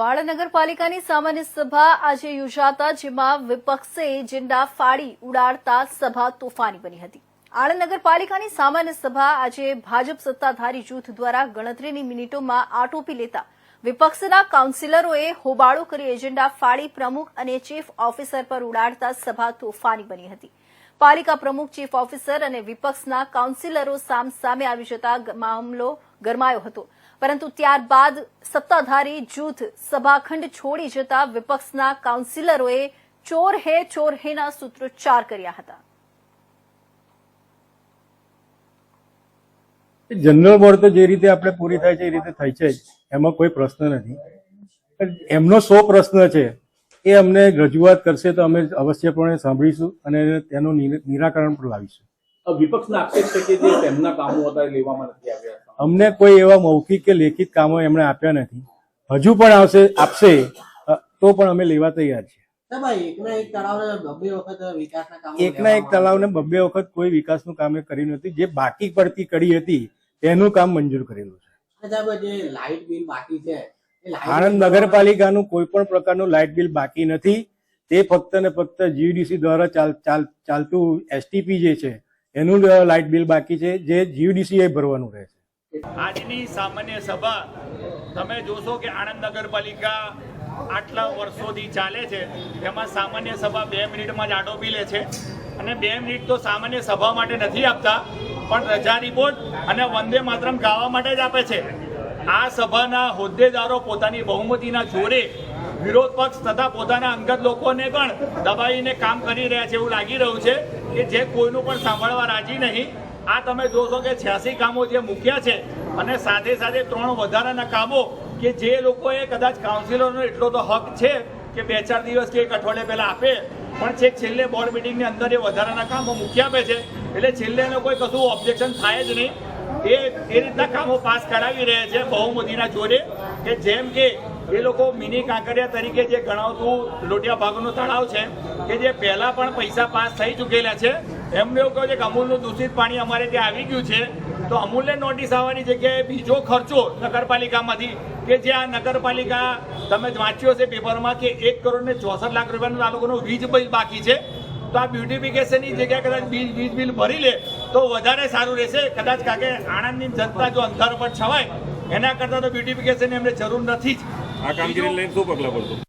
વાળ નગરપાલિકાની સામાન્ય સભા આજે યોજાતા, જેમાં વિપક્ષે એજન્ડા ફાડી ઉડાડતા સભા તોફાની બની હતી. આણંદ નગરપાલિકાની સામાન્ય સભા આજે ભાજપ સત્તાધારી જૂથ દ્વારા ગણતરીની મિનિટોમાં આટોપી લેતા વિપક્ષના કાઉન્સિલરોએ હોબાળો કરી એજન્ડા ફાડી પ્રમુખ અને ચીફ ઓફિસર પર ઉડાડતા સભા તોફાની બની હતી. પાલિકા પ્રમુખ, ચીફ ઓફિસર અને વિપક્ષના કાઉન્સિલરો સામસામે આવી જતા મામલો ગરમાયો હતો. પરંતુ ત્યારબાદ સત્તાધારી જૂથ સભાખંડ છોડી જતા વિપક્ષના કાઉન્સિલરોએ ચોર હે ચોર હેના સૂત્રોચ્ચાર કર્યા હતા. જનરલ બોર્ડ તો જે રીતે આપણે પૂરી થાય છે એ રીતે થઈ છે. એમાં કોઈ પ્રશ્ન નથી. એમનો સો પ્રશ્ન છે. એ અમને રજૂઆત કરશે તો અમે અવશ્યપણે સાંભળીશું અને તેનું નિરાકરણ પણ લાવીશું. વિપક્ષના આક્ષેપ છે કે જે તેમના કામો હતા એ લેવામાં નથી આવ્યા. અમને કોઈ એવા મૌખિક કે લેખિત કામો એમણે આપ્યા નથી. હજુ પણ આવશે આપશે તો પણ અમે લેવા તૈયાર છીએ. એકના એક તળાવને બબ્બે વખત કોઈ વિકાસનું કામ કર્યું નથી. જે બાકી પડતી કડી હતી તેનું કામ મંજૂર કરેલું છે. આણંદ નગરપાલિકાનું કોઈ પણ પ્રકારનું લાઇટ બિલ બાકી નથી. તે ફક્ત ને ફક્ત જીયુડીસી દ્વારા ચાલ ચાલ ચાલતું એસટીપી જે છે એનું લાઇટ બિલ બાકી છે જે જીયુડીસી એ ભરવાનું રહે છે આજની સામાન્ય સભા તમે જોશો કે આણંદ નગરપાલિકા આટલા વર્ષોથી ચાલે છે. તેમાં સામાન્ય સભા બે મિનિટમાં જ આટોપી લે છે. અને બે મિનિટ તો સામાન્ય સભા માટે નથી આપતા, પણ રજા રિપોર્ટ અને વંદે માતરમ ગાવા માટે જ આપે છે. આ સભાના હોદ્દેદારો પોતાની બહુમતીના જોરે વિરોધ પક્ષ તથા પોતાના અંગત લોકોને પણ દબાઈને કામ કરી રહ્યા છે એવું લાગી રહ્યું છે કે જે કોઈનું પણ સાંભળવા રાજી નહીં આ તમે જોશો કે છ્યાસી કામો જે મૂક્યા છે અને સાથે સાથે ત્રણ વધારાના કામો કે જે લોકોએ કદાચ કાઉન્સિલરનો એટલો તો હક છે કે બે ચાર દિવસ કે એક અઠવાડિયા પહેલાં આપે, પણ છેક છેલ્લે બોર્ડ મિટિંગની અંદર એ વધારાના કામો મૂકી આપે છે. એટલે છેલ્લે એનો કોઈ કશું ઓબ્જેક્શન થાય જ નહીં. એ એ રીતના કામો પાસ કરાવી રહ્યા છે બહુમતીના જોરે કે જેમ કે એ લોકો મિની કાંકરિયા તરીકે જે ગણાવતું લોટિયા ભાગનું તળાવ છે, કે જે પહેલાં પણ પૈસા પાસ થઈ ચૂકેલા છે એમને એવું કહ્યું છે કે અમૂલનું દૂષિત પાણી અમારે ત્યાં આવી ગયું છે તો અમૂલને નોટિસ આવવાની જગ્યાએ બીજો ખર્ચો નગરપાલિકામાંથી કે જે આ નગરપાલિકા તમે વાંચ્યો છે પેપરમાં કે એક કરોડ ને ચોસઠ લાખ રૂપિયાનું આ લોકોનું વીજ બિલ બાકી છે તો આ બ્યુટિફિકેશનની જગ્યાએ કદાચ બીજ વીજ બિલ ભરી લે તો વધારે સારું રહેશે. કદાચ કાકે આણંદની જનતા જો અંધાર પર છવાય એના કરતાં તો બ્યુટિફિકેશનની એમને જરૂર નથી જ. આ કામગીરી લઈને શું પગલાં ભરતું